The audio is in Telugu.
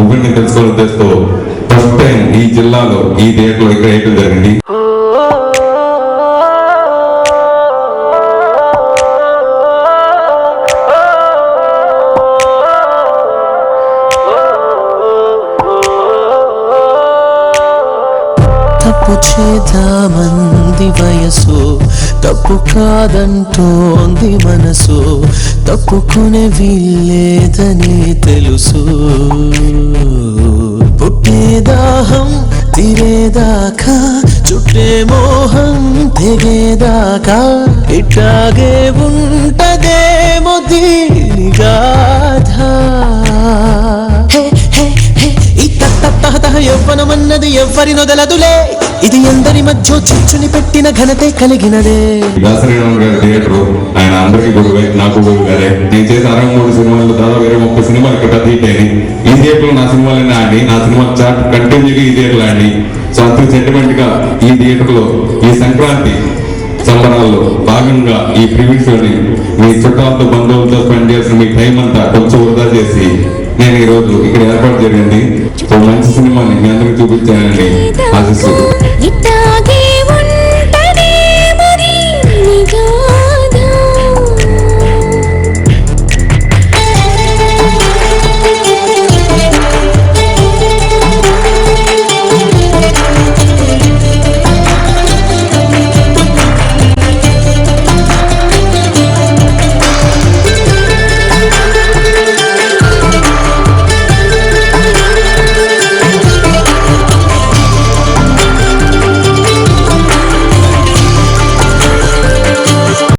ఒపీనియన్ తెలుసుకోవాలని ఉద్దేశంతో ఫస్ట్ టైం ఈ జిల్లాలో ఈ థియేటర్లో ఇక్కడ వేయటం జరిగింది. తప్పు చేద్దామంది వయసు తప్పు కాదంటోంది మనసు. తప్పుకునే వీల్లేదని తెలుసు. పుట్టేదాహం తీరేదాకా చుట్టే మోహం తెగేదాకా. ఇట్లాగే ఉంటదేమో దీని గాథ. హే హే ఈ తహ యవ్వనమన్నది ఎవ్వరి నొదలదులే. ఇది అందరి మధ్య చిచ్చుని పెట్టిన ఘనతే కలిగినదే. దాసరీరామ్ గారి థియేటర్ ఆయన అందరికీ గురువే నాకు గురువు గారే. నేను చేసిన అరవై మూడు సినిమాలు దాదాపు ఇరవై ముప్పై సినిమాలు ఇక్కడ పెద్ద హిట్ అయినాయి. ఈ థియేటర్ నా సినిమాలన్నీ ఆడి నా సినిమా చాట్ కంటిన్యూగా ఈ థియేటర్ ఆడి. సో అంత సెంటిమెంట్గా ఈ థియేటర్లో ఈ సంక్రాంతి సంబరాల్లో భాగంగా ఈ ప్రివ్యూస్లోని మీ చుట్టాలతో బంధువులతో స్పెండ్ చేసిన మీ టైం అంతా కొంచెం వృధా చేసి నేను ఈరోజు ఇక్కడ ఏర్పాటు జరిగింది. 또 만스님만 냉면을 두고 있다니 아셨어요.